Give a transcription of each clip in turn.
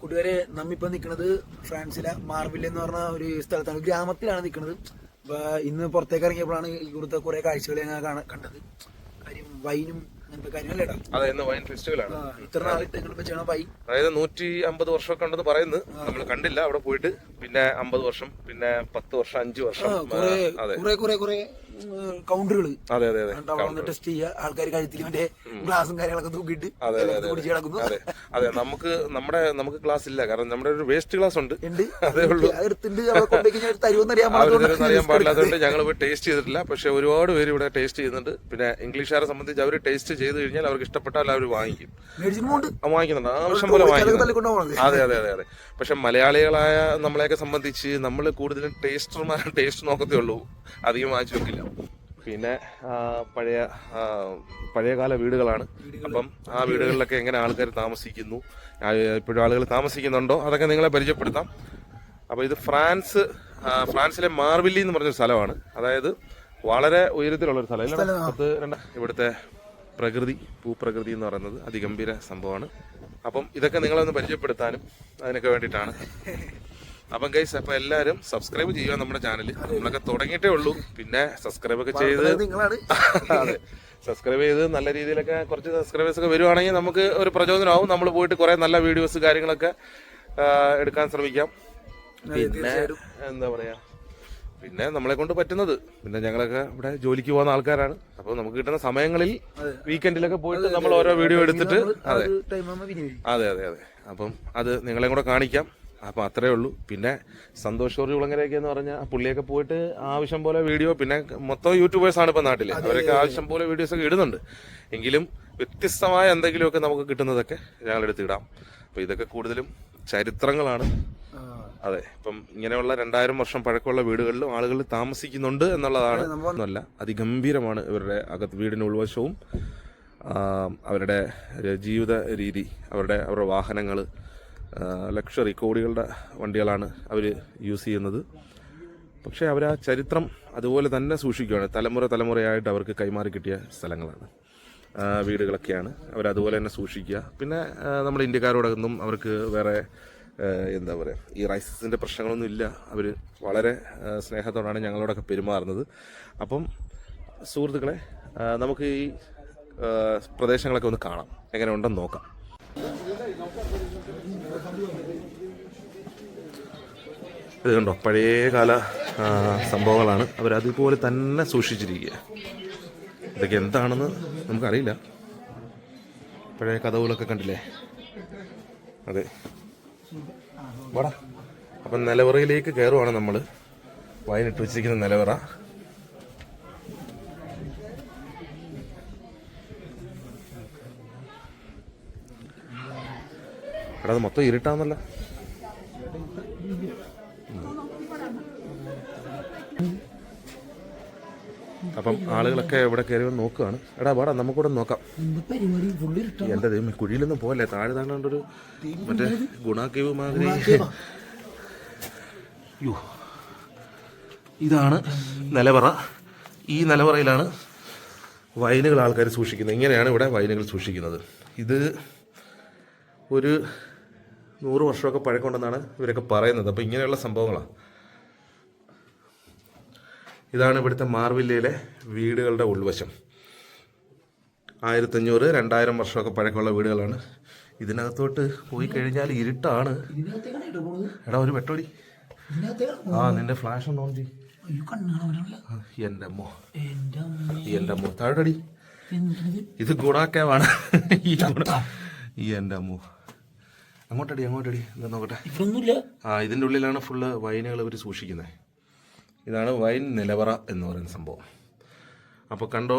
കൂട്ടുകാരെ നമ്മിപ്പോ നിൽക്കുന്നത് ഫ്രാൻസിലെ മാർബിൽ എന്ന് പറഞ്ഞ ഒരു സ്ഥലത്താണ് ഗ്രാമത്തിലാണ് നിൽക്കുന്നത് ഇന്ന് പുറത്തേക്ക് ഇറങ്ങിയപ്പോഴാണ് ഇവിടുത്തെ കുറെ കാഴ്ചകൾ ഞങ്ങൾ കണ്ടത്. കാര്യം വൈനും അതായത് നൂറ്റി അമ്പത് വർഷമൊക്കെ ഉണ്ടെന്ന് പറയുന്നു. നമ്മൾ കണ്ടില്ല അവിടെ പോയിട്ട്. പിന്നെ അമ്പത് വർഷം പിന്നെ പത്ത് വർഷം അഞ്ചു വർഷം. അതെ. കൗണ്ടറുകൾ വന്ന് ടെസ്റ്റ് ചെയ്യുക ആൾക്കാർ കഴുത്തിൽ മറ്റേ ഗ്ലാസും കാര്യങ്ങളൊക്കെ തൂക്കിയിട്ട് കുടിച്ച് കിടക്കുന്നു. അതെ. അതെ നമുക്ക് നമ്മുടെ നമുക്ക് ക്ലാസ് ഇല്ല. കാരണം നമ്മുടെ ഒരു വേസ്റ്റ് ക്ലാസ് ഉണ്ട്. അറിയാൻ പാടില്ലാത്തതുകൊണ്ട് ഞങ്ങൾ പോയി ടേസ്റ്റ് ചെയ്തിട്ടില്ല. പക്ഷെ ഒരുപാട് പേര് ഇവിടെ ടേസ്റ്റ് ചെയ്യുന്നുണ്ട്. പിന്നെ ഇംഗ്ലീഷുകാരെ സംബന്ധിച്ച് അവർ ടേസ്റ്റ് ചെയ്ത് കഴിഞ്ഞാൽ അവർക്ക് ഇഷ്ടപ്പെട്ടാൽ അവർ വാങ്ങിക്കും. വാങ്ങിക്കുന്നുണ്ട് ആവശ്യം പോലെ വാങ്ങിക്കുന്നുണ്ട് അതെ അതെ അതെ അതെ. പക്ഷെ മലയാളികളായ നമ്മളെയൊക്കെ സംബന്ധിച്ച് നമ്മൾ കൂടുതലും ടേസ്റ്റർമാർ ടേസ്റ്റ് നോക്കത്തേ ഉള്ളൂ. അധികം വാങ്ങിച്ചു വെക്കില്ല. പിന്നെ പഴയ പഴയകാല വീടുകളാണ്. അപ്പം ആ വീടുകളിലൊക്കെ എങ്ങനെ ആൾക്കാർ താമസിക്കുന്നു? ഇപ്പോഴും ആളുകൾ താമസിക്കുന്നുണ്ടോ? അതൊക്കെ നിങ്ങളെ പരിചയപ്പെടുത്താം. അപ്പോൾ ഇത് ഫ്രാൻസ് ഫ്രാൻസിലെ മാർവില്ലി എന്ന് പറഞ്ഞൊരു സ്ഥലമാണ്. അതായത് വളരെ ഉയരത്തിലുള്ളൊരു സ്ഥലം. ഇല്ലേ? പത്ത് രണ്ട് ഇവിടുത്തെ പ്രകൃതി ഭൂപ്രകൃതി എന്ന് പറയുന്നത് അതിഗംഭീര സംഭവമാണ്. അപ്പം ഇതൊക്കെ നിങ്ങളെ ഒന്ന് പരിചയപ്പെടുത്താനും അതിനൊക്കെ വേണ്ടിയിട്ടാണ്. അപ്പം ഗൈസ് അപ്പൊ എല്ലാവരും സബ്സ്ക്രൈബ് ചെയ്യുക നമ്മുടെ ചാനൽ നമ്മളൊക്കെ തുടങ്ങിയിട്ടേ ഉള്ളൂ. പിന്നെ സബ്സ്ക്രൈബ് ഒക്കെ ചെയ്ത് അതെ. സബ്സ്ക്രൈബ് ചെയ്ത് നല്ല രീതിയിലൊക്കെ കുറച്ച് സബ്സ്ക്രൈബേഴ്സ് ഒക്കെ വരുവാണെങ്കിൽ നമുക്ക് ഒരു പ്രചോദനമാവും. നമ്മൾ പോയിട്ട് കുറെ നല്ല വീഡിയോസ് കാര്യങ്ങളൊക്കെ എടുക്കാൻ ശ്രമിക്കാം. പിന്നെ എന്താ പറയാ? പിന്നെ നമ്മളെ കൊണ്ട് പറ്റുന്നത്. പിന്നെ ഞങ്ങളൊക്കെ ഇവിടെ ജോലിക്ക് പോകുന്ന ആൾക്കാരാണ്. അപ്പൊ നമുക്ക് കിട്ടുന്ന സമയങ്ങളിൽ വീക്കെൻഡിലൊക്കെ പോയിട്ട് നമ്മൾ ഓരോ വീഡിയോ എടുത്തിട്ട് അതെ. അതെ അതെ അതെ. അപ്പം അത് നിങ്ങളെയും കൂടെ കാണിക്കാം. അപ്പം അത്രേ ഉള്ളൂ. പിന്നെ സന്തോഷ് ജോർജ് കുളങ്ങരയൊക്കെ എന്ന് പറഞ്ഞാൽ പുള്ളിയൊക്കെ പോയിട്ട് ആവശ്യം പോലെ വീഡിയോ പിന്നെ മൊത്തം യൂട്യൂബേഴ്സ് ആണ് ഇപ്പം നാട്ടിൽ അവരൊക്കെ ആവശ്യം പോലെ വീഡിയോസ് ഒക്കെ ഇടുന്നുണ്ട്. എങ്കിലും വ്യത്യസ്തമായ എന്തെങ്കിലുമൊക്കെ നമുക്ക് കിട്ടുന്നതൊക്കെ ഞങ്ങളെടുത്ത് ഇടാം. അപ്പം ഇതൊക്കെ കൂടുതലും ചരിത്രങ്ങളാണ്. അതെ ഇപ്പം ഇങ്ങനെയുള്ള രണ്ടായിരം വർഷം പഴക്കമുള്ള വീടുകളിലും ആളുകൾ താമസിക്കുന്നുണ്ട് എന്നുള്ളതാണ് ഒന്നുമല്ല അതിഗംഭീരമാണ് ഇവരുടെ അകത്ത് വീടിന് ഉൾവശവും അവരുടെ ജീവിത രീതി അവരുടെ അവരുടെ വാഹനങ്ങൾ ലക്ഷറി കോടികളുടെ വണ്ടികളാണ് അവർ യൂസ് ചെയ്യുന്നത്. പക്ഷേ അവർ ആ ചരിത്രം അതുപോലെ തന്നെ സൂക്ഷിക്കുകയാണ് തലമുറ തലമുറയായിട്ട് അവർക്ക് കൈമാറി കിട്ടിയ സ്ഥലങ്ങളാണ്. വീടുകളൊക്കെയാണ് അവരതുപോലെ തന്നെ സൂക്ഷിക്കുക. പിന്നെ നമ്മുടെ ഇന്ത്യക്കാരോടൊന്നും അവർക്ക് വേറെ എന്താ പറയുക ഈ റൈസസിന്റെ പ്രശ്നങ്ങളൊന്നും ഇല്ല. അവർ വളരെ സ്നേഹത്തോടാണ് ഞങ്ങളോടൊക്കെ പെരുമാറുന്നത്. അപ്പം സുഹൃത്തുക്കളെ നമുക്ക് ഈ പ്രദേശങ്ങളൊക്കെ ഒന്ന് കാണാം. എങ്ങനെ ഉണ്ടെന്ന് നോക്കാം. ഇത് പഴയകാല സംഭവങ്ങളാണ്. അവരതുപോലെ തന്നെ സൂക്ഷിച്ചിരിക്കുക. ഇതൊക്കെ എന്താണെന്ന് നമുക്കറിയില്ല. പഴയ കഥകളൊക്കെ കണ്ടില്ലേ? അതെ. വാടാ. അപ്പം നിലവറയിലേക്ക് കയറുവാണ് നമ്മൾ വയനിട്ട് വെച്ചിരിക്കുന്ന നിലവറ. എടാ അത് മൊത്തം ഇരുട്ടാന്നല്ല. അപ്പം ആളുകളൊക്കെ ഇവിടെ കയറി വന്ന് നോക്കുകയാണ്. എടാ വാടാ നമുക്കൂടെ നോക്കാം. എന്റെ ദൈവം കുഴിയിലൊന്നും പോകല്ലേ താഴെ താണ്ടൊരു മറ്റേ ഗുണാക്കേവ് മാതിരി. യോ ഇതാണ് നിലവറ. ഈ നിലവറയിലാണ് വൈനുകൾ ആൾക്കാർ സൂക്ഷിക്കുന്നത്. ഇങ്ങനെയാണ് ഇവിടെ വൈനുകൾ സൂക്ഷിക്കുന്നത്. ഇത് ഒരു നൂറ് വർഷമൊക്കെ പഴക്കമുണ്ടെന്നാണ് ഇവരൊക്കെ പറയുന്നത്. അപ്പോൾ ഇങ്ങനെയുള്ള സംഭവങ്ങളാണ് ഇതാണ് ഇവിടുത്തെ മാർവില്ലയിലെ വീടുകളുടെ ഉൾവശം. ആയിരത്തഞ്ഞൂറ് രണ്ടായിരം വർഷമൊക്കെ പഴക്കമുള്ള വീടുകളാണ്. ഇതിനകത്തോട്ട് പോയി കഴിഞ്ഞാൽ ഇരുട്ടാണ്. എടാ ഒരു വെട്ടോടി. ഇതിനകത്തേക്കാണ് ആ നിന്റെ ഫ്ലാഷ് ഒന്ന് ഓൺ ചെയ്യ് എന്റെ അമ്മോ എന്റെ അമ്മേ. എന്റെ അമ്മോ താഴടി ഇത് ഗുണാക്കേവാണ്. ഈ എന്റെ അമ്മോ അങ്ങോട്ടടി അങ്ങോട്ടടി. എന്താ നോക്കട്ടെ. ഇവിടൊന്നുമില്ല. ആ ഇതിന്റെ ഉള്ളിലാണ് ഫുള്ള് വൈനുകൾ ഇവർ സൂക്ഷിക്കുന്നത് ഇതാണ് വൈൻ നിലവറ എന്ന് പറയുന്ന സംഭവം. അപ്പോൾ കണ്ടോ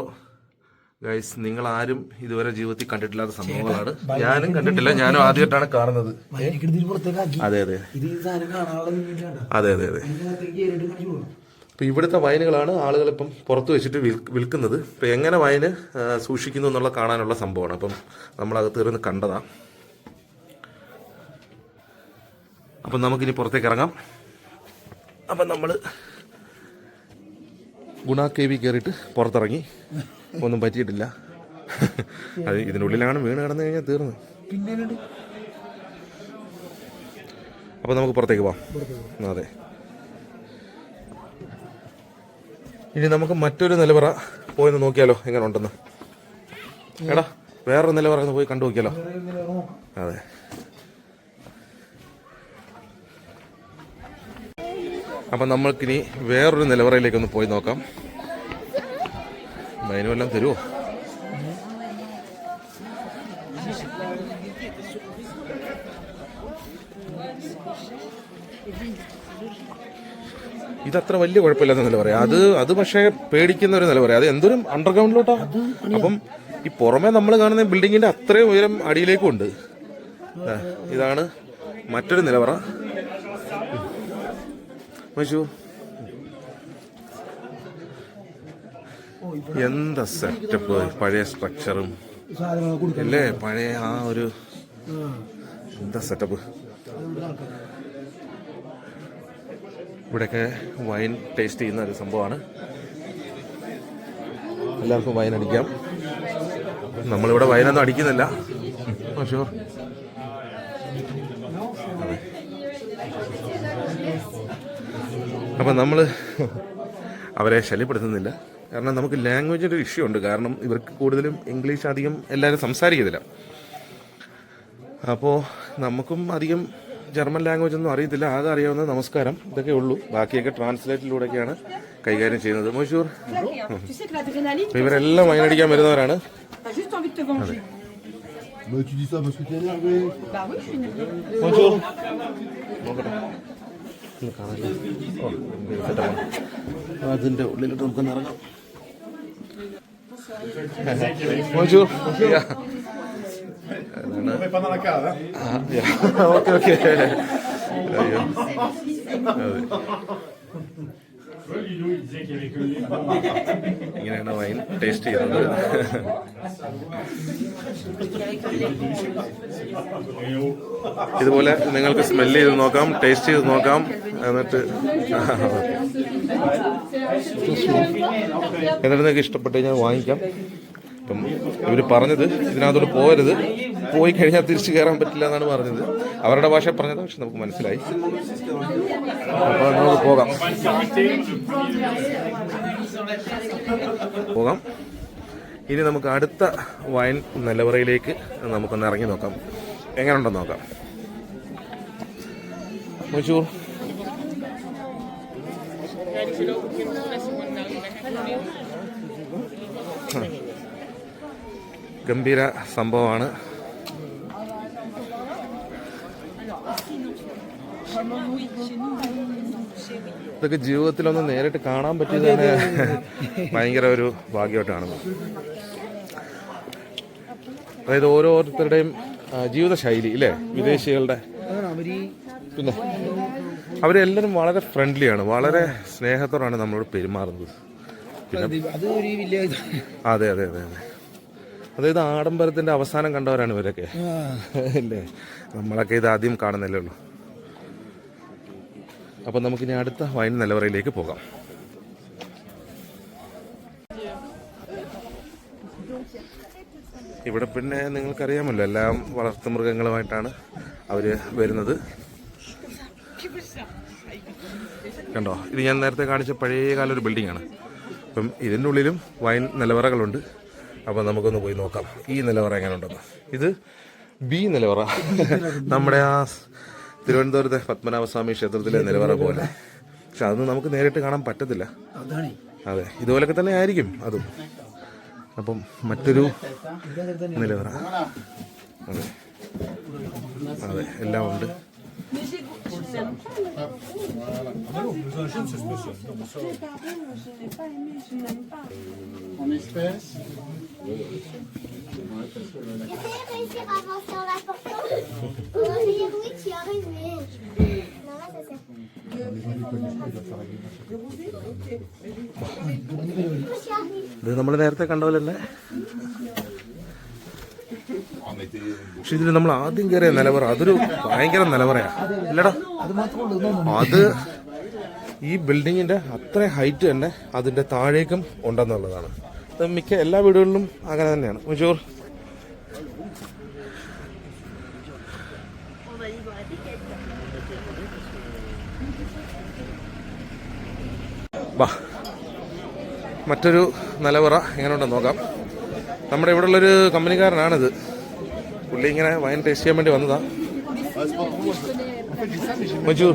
ഗൈസ് നിങ്ങൾ ആരും ഇതുവരെ ജീവിതത്തിൽ കണ്ടിട്ടില്ലാത്ത സംഭവങ്ങളാണ്. ഞാനും കണ്ടിട്ടില്ല ഞാനും ആദ്യമായിട്ടാണ് കാണുന്നത്. അതെ അതെ. അതെ അതെ അതെ. അപ്പോൾ ഇവിടുത്തെ വൈനുകളാണ് ആളുകൾ ഇപ്പം പുറത്ത് വെച്ചിട്ട് വിൽക്കുന്നത്. ഇപ്പം എങ്ങനെ വൈന് സൂക്ഷിക്കുന്നു എന്നുള്ള കാണാനുള്ള സംഭവമാണ്. അപ്പം നമ്മളകത്ത് കയറി കണ്ടതാ. അപ്പം നമുക്കിനി പുറത്തേക്ക് ഇറങ്ങാം. അപ്പം നമ്മൾ ഗുണ കെ വി കയറിയിട്ട് പുറത്തിറങ്ങി. ഒന്നും പറ്റിയിട്ടില്ല. അത് ഇതിനുള്ളിലാണ് വീണ് കിടന്നു കഴിഞ്ഞാൽ തീർന്നു. പിന്നെ അപ്പോൾ നമുക്ക് പുറത്തേക്ക് പോവാം. അതെ. ഇനി നമുക്ക് മറ്റൊരു നിലവറ പോയെന്ന് നോക്കിയാലോ? എങ്ങനെ ഉണ്ടെന്ന്? എടാ വേറൊരു നിലവറ പോയി കണ്ടു നോക്കിയാലോ അതെ. അപ്പം നമ്മൾക്കിനി വേറൊരു നിലവറയിലേക്ക് ഒന്ന് പോയി നോക്കാം. മൈനും എല്ലാം തരുമോ ഇതത്ര വലിയ കുഴപ്പമില്ലാത്ത പറയാം. അത് അത് പക്ഷേ പേടിക്കുന്ന ഒരു നിലവറ അത് എന്തോരം അണ്ടർഗ്രൗണ്ടിലോട്ടാ അപ്പം ഈ പുറമെ നമ്മൾ കാണുന്ന ബിൽഡിങ്ങിന്റെ അത്രയും ഉയരം അടിയിലേക്കും ഉണ്ട്. ഇതാണ് മറ്റൊരു നിലവറ. മശു എന്താ സെറ്റപ്പ് പഴയ സ്ട്രക്ചറും അല്ലേ? പഴയ ആ ഒരു എന്താ സെറ്റപ്പ് ഇവിടെയൊക്കെ വൈൻ ടേസ്റ്റ് ചെയ്യുന്ന ഒരു സംഭവമാണ്. എല്ലാവർക്കും വൈൻ അടിക്കാം. നമ്മളിവിടെ വൈനൊന്നും അടിക്കുന്നില്ല. ഷുവർ അപ്പം നമ്മൾ അവരെ ശല്യപ്പെടുത്തുന്നില്ല. കാരണം നമുക്ക് ലാംഗ്വേജിന്റെ ഒരു ഇഷ്യൂ ഉണ്ട്. കാരണം ഇവർക്ക് കൂടുതലും ഇംഗ്ലീഷ് അധികം എല്ലാവരും സംസാരിക്കത്തില്ല. അപ്പോൾ നമുക്കും അധികം ജർമ്മൻ ലാംഗ്വേജ് ഒന്നും അറിയത്തില്ല. ആകെ അറിയാവുന്ന നമസ്കാരം ഇതൊക്കെ ഉള്ളൂ. ബാക്കിയൊക്കെ ട്രാൻസ്ലേറ്റിലൂടെയൊക്കെയാണ് കൈകാര്യം ചെയ്യുന്നത്. മൊഷൂർ ഇവരെല്ലാം വൈനടിക്കാൻ വരുന്നവരാണ്. നോക്കട്ടെ ഒന്ന് കാണാല്ലേ ഓ സെറ്റാണ് അതിന്റെ ഉള്ളിലോട്ട് നമുക്കൊന്ന് ഇറങ്ങാം. Moisture okay okay. അയ്യോ. അതെ. ഇങ്ങനെയാണ് വൈൻ ടേസ്റ്റ് ചെയ്യുന്നത്. ഇതുപോലെ നിങ്ങൾക്ക് സ്മെൽ ചെയ്ത് നോക്കാം ടേസ്റ്റ് ചെയ്ത് നോക്കാം എന്നിട്ട് എന്നിട്ട് നിങ്ങൾക്ക് ഇഷ്ടപ്പെട്ട് കഴിഞ്ഞാൽ വാങ്ങിക്കാം. ഇപ്പം ഇവർ പറഞ്ഞത് ഇതിനകത്തോട്ട് പോകരുത്. പോയി കഴിഞ്ഞാൽ തിരിച്ചു കയറാൻ പറ്റില്ല എന്നാണ് പറഞ്ഞത്. അവരുടെ ഭാഷ പറഞ്ഞത് പക്ഷെ നമുക്ക് മനസ്സിലായി. പോകാം. പോകാം. ഇനി നമുക്ക് അടുത്ത വയൻ നിലവറയിലേക്ക് നമുക്കൊന്ന് ഇറങ്ങി നോക്കാം. എങ്ങനെയുണ്ടെന്ന് നോക്കാം. മച്ചൂർ ഗംഭീര സംഭവമാണ്. ഇതൊക്കെ ജീവിതത്തിലൊന്ന് നേരിട്ട് കാണാൻ പറ്റിയത് തന്നെ ഭയങ്കര ഒരു ഭാഗ്യമായിട്ടാണ്. അതായത് ഓരോരുത്തരുടെയും ജീവിതശൈലി ഇല്ലേ? വിദേശികളുടെ പിന്നെ അവരെല്ലാവരും വളരെ ഫ്രണ്ട്ലിയാണ് വളരെ സ്നേഹത്തോടാണ് നമ്മളോട് പെരുമാറുന്നത്. അതെ അതെ അതെ അതെ അതായത് ആഡംബരത്തിന്റെ അവസാനം കണ്ടവരാണ് ഇവരൊക്കെ. അല്ലേ നമ്മളൊക്കെ ഇത് ആദ്യം കാണുന്നില്ലേ ഉള്ളൂ. അപ്പം നമുക്കിനി അടുത്ത വൈൻ നിലവറയിലേക്ക് പോകാം. ഇവിടെ പിന്നെ നിങ്ങൾക്കറിയാമല്ലോ എല്ലാം വളർത്തു വളർത്തുമൃഗങ്ങളുമായിട്ടാണ് അവർ വരുന്നത്. കണ്ടോ? ഇത് ഞാൻ നേരത്തെ കാണിച്ച പഴയകാല ഒരു ബിൽഡിംഗ് ആണ്. അപ്പം ഇതിന്റെ ഉള്ളിലും വൈൻ നിലവറകളുണ്ട്. അപ്പം നമുക്കൊന്ന് പോയി നോക്കാം. ഈ നിലവറ എങ്ങനെ ഉണ്ടെന്ന് ഇത് ബി നിലവറ. നമ്മുടെ ആ തിരുവനന്തപുരത്തെ പത്മനാഭസ്വാമി ക്ഷേത്രത്തിലെ നിലവറ പോലെ. പക്ഷെ അതൊന്നും നമുക്ക് നേരിട്ട് കാണാൻ പറ്റത്തില്ല. അതാണ്. അതെ ഇതുപോലൊക്കെ തന്നെ ആയിരിക്കും അതും. അപ്പം മറ്റൊരു നിലവറ. അതെ. അതെ എല്ലാം ഉണ്ട്. On espèces. ഇത് നമ്മൾ നേരത്തെ കണ്ട പോലെ പക്ഷെ ഇതിൽ നമ്മൾ ആദ്യം കയറിയ നിലവറ അതൊരു ഭയങ്കര നിലവറയാ. ഇല്ലടാ അത് ഈ ബിൽഡിങ്ങിന്റെ അത്ര ഹൈറ്റ് തന്നെ അതിന്റെ താഴേക്കും ഉണ്ടെന്നുള്ളതാണ്. മിക്ക എല്ലാ വീടുകളിലും അങ്ങനെ തന്നെയാണ്. മജൂർ വാ. മറ്റൊരു നിലവറ എങ്ങനെയുണ്ടെന്ന് നോക്കാം. നമ്മുടെ ഇവിടെ ഉള്ളൊരു കമ്പനിക്കാരനാണിത്. പുള്ളി ഇങ്ങനെ വൈൻ ടേസ്റ്റ് ചെയ്യാൻ വേണ്ടി വന്നതാ. Maju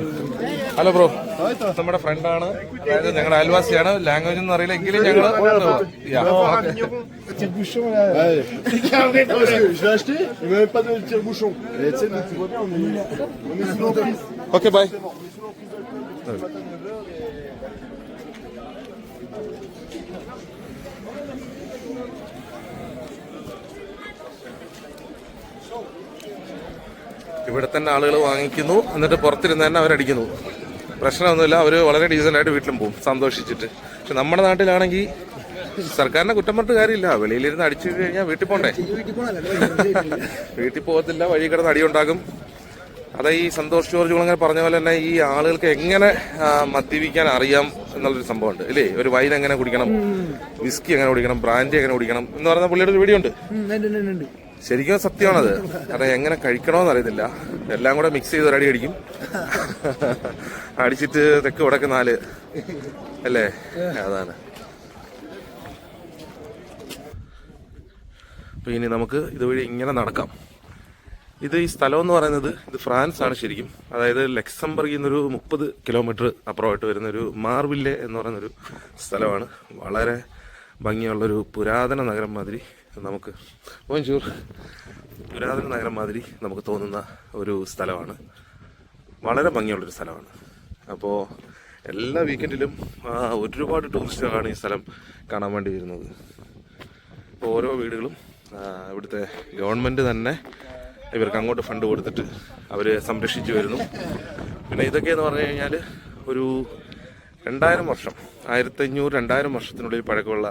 hello bro. നമ്മുടെ ഫ്രണ്ടാണ് അതായത് ഞങ്ങളുടെ അയൽവാസിയാണ്. ലാംഗ്വേജ് ഒന്നും അറിയില്ല. എങ്കിലും ഞങ്ങൾ ഓക്കെ ബൈ. ഇവിടെ തന്നെ ആളുകൾ വാങ്ങിക്കുന്നു. എന്നിട്ട് പുറത്തിരുന്ന് തന്നെ അവരടിക്കുന്നു. പ്രശ്നമൊന്നുമില്ല. അവർ വളരെ ഡീസന്റ് ആയിട്ട് വീട്ടിലും പോകും. സന്തോഷിച്ചിട്ട്. പക്ഷെ നമ്മുടെ നാട്ടിലാണെങ്കിൽ സർക്കാരിനെ കുറ്റം പറഞ്ഞിട്ട് കാര്യമില്ല. വെളിയിലിരുന്ന് അടിച്ചു കഴിഞ്ഞാൽ വീട്ടിൽ പോണ്ടേ? വീട്ടിൽ പോകത്തില്ല. വഴി കിടന്ന് അടിയുണ്ടാകും. അതെ ഈ സന്തോഷ് ജോർജ് കുളങ്ങര പറഞ്ഞ പോലെ തന്നെ ഈ ആളുകൾക്ക് എങ്ങനെ മദ്യപിക്കാൻ അറിയാം എന്നുള്ളൊരു സംഭവമുണ്ട്. ഇല്ലേ? ഒരു വൈൻ എങ്ങനെ കുടിക്കണം? വിസ്കി എങ്ങനെ കുടിക്കണം? ബ്രാൻഡി എങ്ങനെ കുടിക്കണം? എന്ന് പറയുന്ന പുള്ളിയുടെ ഒരു വീഡിയോ ഉണ്ട്. ശരിക്കും സത്യമാണത്. കാരണം എങ്ങനെ കഴിക്കണമെന്ന് അറിയത്തില്ല. എല്ലാം കൂടെ മിക്സ് ചെയ്ത് ഒരടി അടിക്കും. അടിച്ചിട്ട് തെക്ക് വടക്ക് നാല്. അല്ലേ? അതാണ്. അപ്പൊ ഇനി നമുക്ക് ഇതുവഴി ഇങ്ങനെ നടക്കാം. ഇത് ഈ സ്ഥലം എന്ന് പറയുന്നത് ഇത് ഫ്രാൻസ് ആണ് ശരിക്കും. അതായത് ലക്സംബർഗിൽ നിന്നൊരു മുപ്പത് കിലോമീറ്റർ അപ്പുറമായിട്ട് വരുന്ന ഒരു മാർവില്ലെ എന്ന് പറയുന്നൊരു സ്ഥലമാണ്. വളരെ ഭംഗിയുള്ളൊരു പുരാതന നഗരം മാതിരി നമുക്ക്. മഞ്ചൂർ പുരാതന നഗരം മാതിരി നമുക്ക് തോന്നുന്ന ഒരു സ്ഥലമാണ്. വളരെ ഭംഗിയുള്ളൊരു സ്ഥലമാണ്. അപ്പോൾ എല്ലാ വീക്കെൻഡിലും ഒരുപാട് ടൂറിസ്റ്റുകളാണ് ഈ സ്ഥലം കാണാൻ വേണ്ടി വരുന്നത്. ഓരോ വീടുകളും ഇവിടുത്തെ ഗവൺമെന്റ് തന്നെ ഇവർക്ക് അങ്ങോട്ട് ഫണ്ട് കൊടുത്തിട്ട് അവർ സംരക്ഷിച്ചു വരുന്നു. പിന്നെ ഇതൊക്കെയെന്ന് പറഞ്ഞു കഴിഞ്ഞാൽ ഒരു രണ്ടായിരം വർഷം ആയിരത്തഞ്ഞൂറ് രണ്ടായിരം വർഷത്തിനുള്ളിൽ പഴക്കമുള്ള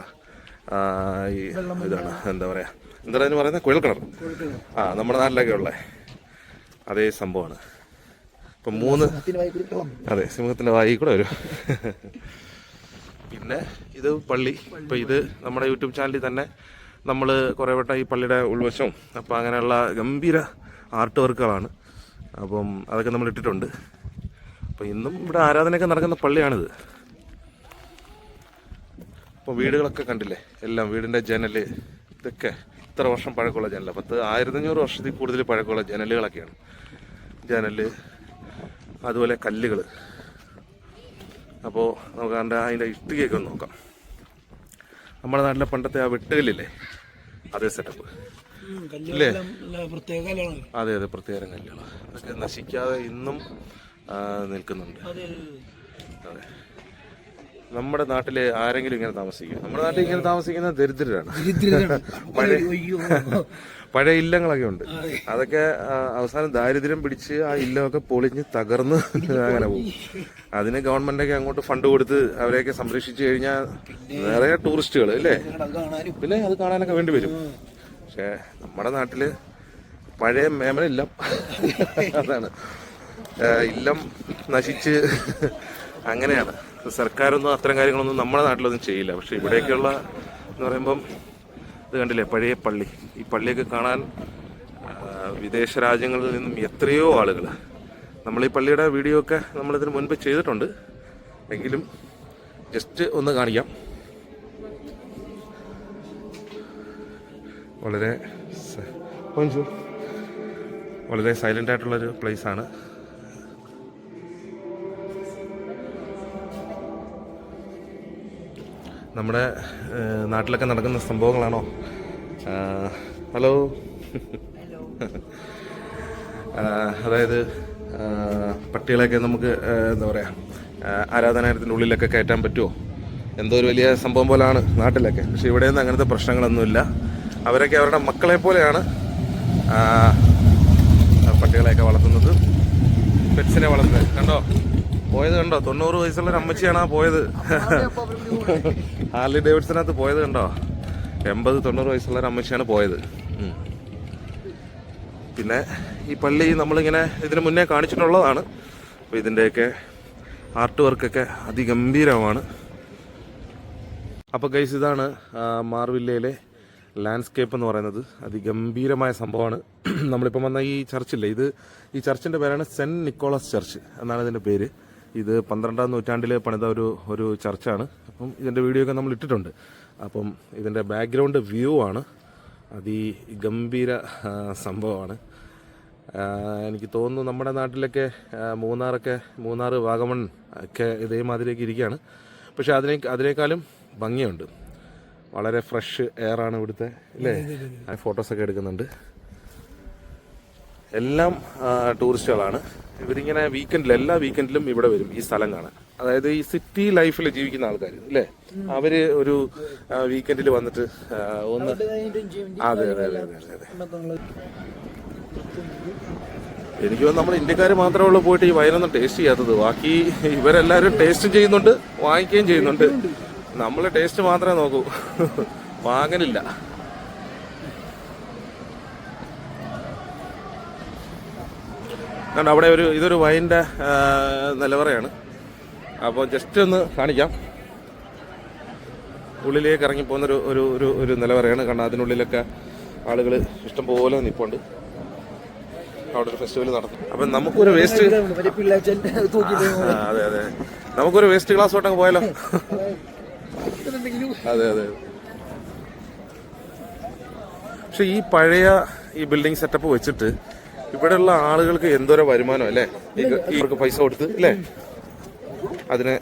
ഇതാണ് എന്താ പറയുക എന്താ പറയുക പറയുന്നത് കുഴൽക്കിണർ ആ നമ്മുടെ നാട്ടിലൊക്കെ ഉള്ള. അതേ സംഭവമാണ്. ഇപ്പം മൂന്ന് അതെ സിംഹത്തിന്റെ വായി കൂടെ വരും. പിന്നെ ഇത് പള്ളി. ഇപ്പൊ ഇത് നമ്മുടെ യൂട്യൂബ് ചാനലിൽ തന്നെ നമ്മൾ കുറേ വട്ടം ഈ പള്ളിയുടെ ഉൾവശവും അപ്പം അങ്ങനെയുള്ള ഗംഭീര ആർട്ട് വർക്കുകളാണ്. അപ്പം അതൊക്കെ നമ്മൾ ഇട്ടിട്ടുണ്ട്. അപ്പം ഇന്നും ഇവിടെ ആരാധനയൊക്കെ നടക്കുന്ന പള്ളിയാണിത്. അപ്പോൾ വീടുകളൊക്കെ കണ്ടില്ലേ? എല്ലാം വീടിന്റെ ജനൽ ഇതൊക്കെ ഇത്ര വർഷം പഴക്കമുള്ള ജനല. പത്ത് ആയിരത്തഞ്ഞൂറ് വർഷത്തിൽ കൂടുതൽ പഴക്കമുള്ള ജനലുകളൊക്കെയാണ്. ജനൽ അതുപോലെ കല്ലുകൾ അപ്പോൾ നമുക്ക് അതിന്റെ അതിന്റെ ഇഷ്ടികയൊക്കെ ഒന്ന് നോക്കാം. നമ്മുടെ നാട്ടിലെ പണ്ടത്തെ ആ വെട്ടുകല്ലില്ലേ? അതേ സെറ്റപ്പ് അല്ലേ അതെ അതെ പ്രത്യേകം കല്ലുകൾ അതൊക്കെ നശിക്കാതെ ഇന്നും നിൽക്കുന്നുണ്ട്. അതെ. നമ്മുടെ നാട്ടിൽ ആരെങ്കിലും ഇങ്ങനെ താമസിക്കും. നമ്മുടെ നാട്ടിൽ ഇങ്ങനെ താമസിക്കുന്ന ദരിദ്രരാണ്. പഴയ പഴയ ഇല്ലങ്ങളൊക്കെ ഉണ്ട്. അതൊക്കെ അവസാനം ദാരിദ്ര്യം പിടിച്ച് ആ ഇല്ലമൊക്കെ പൊളിഞ്ഞ് തകർന്ന് അങ്ങനെ പോകും. അതിന് ഗവൺമെന്റൊക്കെ അങ്ങോട്ട് ഫണ്ട് കൊടുത്ത് അവരെയൊക്കെ സംരക്ഷിച്ചു കഴിഞ്ഞാൽ നിറയെ ടൂറിസ്റ്റുകൾ അല്ലേ? പിന്നെ അത് കാണാനൊക്കെ വേണ്ടി വരും. പക്ഷേ നമ്മുടെ നാട്ടിൽ പഴയ മേമനില്ലം അതാണ്. ഇല്ലം നശിച്ച് അങ്ങനെയാണ്. സർക്കാരൊന്നും അത്തരം കാര്യങ്ങളൊന്നും നമ്മുടെ നാട്ടിലൊന്നും ചെയ്യില്ല. പക്ഷെ ഇവിടെയൊക്കെയുള്ള എന്ന് പറയുമ്പം ഇത് കണ്ടില്ലേ? പഴയ പള്ളി. ഈ പള്ളിയൊക്കെ കാണാൻ വിദേശ രാജ്യങ്ങളിൽ നിന്നും എത്രയോ ആളുകൾ. നമ്മൾ ഈ പള്ളിയുടെ വീഡിയോ ഒക്കെ നമ്മളിതിന് മുൻപ് ചെയ്തിട്ടുണ്ട്. എങ്കിലും ജസ്റ്റ് ഒന്ന് കാണിക്കാം. വളരെ. വളരെ സൈലന്റ് ആയിട്ടുള്ളൊരു place നമ്മുടെ നാട്ടിലൊക്കെ നടക്കുന്ന സംഭവങ്ങളാണോ? ഹലോ? അതായത് പട്ടികളെയൊക്കെ നമുക്ക് എന്താ പറയുക ആരാധനാലയത്തിന്റെ ഉള്ളിലൊക്കെ കയറ്റാൻ പറ്റുമോ എന്തോ ഒരു വലിയ സംഭവം പോലെയാണ് നാട്ടിലൊക്കെ. പക്ഷെ ഇവിടെയൊന്നും അങ്ങനത്തെ പ്രശ്നങ്ങളൊന്നുമില്ല. അവരൊക്കെ അവരുടെ മക്കളെ പോലെയാണ് പട്ടികളെയൊക്കെ വളർത്തുന്നത്. പെറ്റ്സിനെ വളർത്തുന്നത്. കണ്ടോ? പോയത് കണ്ടോ? തൊണ്ണൂറ് വയസ്സുള്ള ഒരു അമ്മച്ചിയാണ് ആ പോയത്. ഹാർലി ഡേവിഡ്സിനകത്ത് പോയത് കണ്ടോ? എൺപത് തൊണ്ണൂറ് വയസ്സുള്ള ഒരു അമ്മച്ചിയാണ് പോയത്. പിന്നെ ഈ പള്ളി നമ്മളിങ്ങനെ ഇതിനു മുന്നേ കാണിച്ചിട്ടുള്ളതാണ്. അപ്പോൾ ഇതിന്റെയൊക്കെ ആർട്ട് വർക്കൊക്കെ അതിഗംഭീരമാണ്. അപ്പോൾ ഗൈസ് ഇതാണ് മാർവില്ലയിലെ ലാൻഡ്സ്കേപ്പ് എന്ന് പറയുന്നത്. അതിഗംഭീരമായ സംഭവമാണ്. നമ്മളിപ്പം വന്ന ഈ ചർച്ചില്ലേ ഇത് ഈ ചർച്ചിന്റെ പേരാണ് സെന്റ് നിക്കോളസ് ചർച്ച് എന്നാണ് ഇതിന്റെ പേര്. ഇത് പന്ത്രണ്ടാം നൂറ്റാണ്ടിൽ പണിത ഒരു ഒരു ചർച്ചാണ് അപ്പം ഇതിന്റെ വീഡിയോ ഒക്കെ നമ്മൾ ഇട്ടിട്ടുണ്ട്. അപ്പം ഇതിന്റെ ബാക്ക്ഗ്രൗണ്ട് വ്യൂ ആണ്. അതിഗംഭീര ഗംഭീര സംഭവമാണ്. എനിക്ക് തോന്നുന്നു നമ്മുടെ നാട്ടിലൊക്കെ മൂന്നാറൊക്കെ മൂന്നാർ വാഗമൺ ഒക്കെ ഇതേമാതിരിയൊക്കെ ഇരിക്കുകയാണ്. പക്ഷെ അതിനെ അതിനേക്കാളും ഭംഗിയുണ്ട്. വളരെ ഫ്രഷ് എയർ ആണ് ഇവിടുത്തെ അല്ലേ? ഫോട്ടോസൊക്കെ എടുക്കുന്നുണ്ട്. എല്ലാം ടൂറിസ്റ്റുകളാണ്. ഇവരിങ്ങനെ വീക്കെൻഡിൽ എല്ലാ വീക്കെൻഡിലും ഇവിടെ വരും ഈ സ്ഥലം കാണാൻ. അതായത് ഈ സിറ്റി ലൈഫിൽ ജീവിക്കുന്ന ആൾക്കാർ അല്ലേ അവർ ഒരു വീക്കെൻഡിൽ വന്നിട്ട് ഒന്ന് അതെ അതെ അതെ അതെ അതെ. എനിക്ക് നമ്മൾ ഇന്ത്യക്കാർ മാത്രമേ ഉള്ളൂ പോയിട്ട് ഈ വയനൊന്നും ടേസ്റ്റ് ചെയ്യാത്തത്. ബാക്കി ഇവരെല്ലാവരും ടേസ്റ്റ് ചെയ്യുന്നുണ്ട് വാങ്ങിക്കുകയും ചെയ്യുന്നുണ്ട്. നമ്മൾ ടേസ്റ്റ് മാത്രമേ നോക്കൂ. വാങ്ങലില്ല. കണ്ട അവിടെ ഒരു ഇതൊരു വൈന്റെ നിലവറയാണ്. അപ്പോൾ ജസ്റ്റ് ഒന്ന് കാണിക്കാം. ഉള്ളിലേക്ക് ഇറങ്ങിപ്പോകുന്നൊരു ഒരു ഒരു ഒരു നിലവറയാണ്. കാരണം അതിനുള്ളിലൊക്കെ ആളുകൾ ഇഷ്ടംപോലെ നിൽപ്പുണ്ട് അവിടെ ഒരു ഫെസ്റ്റിവൽ നടത്തും അപ്പം നമുക്കൊരു വേസ്റ്റ് അതെ അതെ. നമുക്കൊരു വേസ്റ്റ് ഗ്ലാസ് തൊട്ടങ്ങ് പോയാലോ? അതെ അതെ. പക്ഷെ ഈ പഴയ ഈ ബിൽഡിംഗ് സെറ്റപ്പ് വെച്ചിട്ട് ഇവിടെയുള്ള ആളുകൾക്ക് എന്തോരം വരുമാനം അല്ലേ? ഇവർക്ക് പൈസ കൊടുത്ത് അല്ലേ? അതിനെ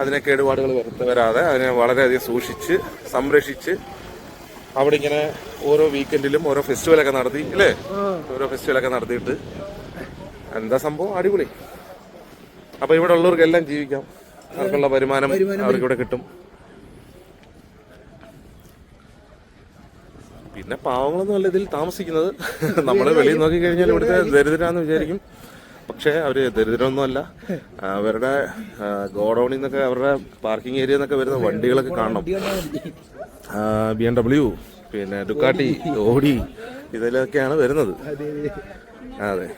അതിനെ കേടുപാടുകൾ വരുത്ത വരാതെ അതിനെ വളരെയധികം സൂക്ഷിച്ച് സംരക്ഷിച്ച് അവിടെ ഇങ്ങനെ ഓരോ വീക്കെൻഡിലും ഓരോ ഫെസ്റ്റിവലൊക്കെ നടത്തി അല്ലേ? ഓരോ ഫെസ്റ്റിവലൊക്കെ നടത്തിയിട്ട് എന്താ സംഭവം? അടിപൊളി. അപ്പൊ ഇവിടെ ഉള്ളവർക്കെല്ലാം ജീവിക്കാം. അവർക്കുള്ള വരുമാനം അവർക്ക് ഇവിടെ കിട്ടും. പിന്നെ പാവങ്ങളൊന്നും അല്ല ഇതിൽ താമസിക്കുന്നത്. നമ്മൾ വെളിയിൽ നോക്കി കഴിഞ്ഞാൽ ഇവിടുത്തെ ദരിദ്രാന്ന് വിചാരിക്കും. പക്ഷേ അവർ ദരിദ്രമൊന്നുമല്ല അവരുടെ ഗോഡൌണിൽ നിന്നൊക്കെ അവരുടെ പാർക്കിംഗ് ഏരിയ എന്നൊക്കെ വരുന്ന വണ്ടികളൊക്കെ കാണണം. ബി എം ഡബ്ല്യു പിന്നെ ഡുക്കാട്ടി ഓടി ഇതിലൊക്കെയാണ് വരുന്നത്. അതെ.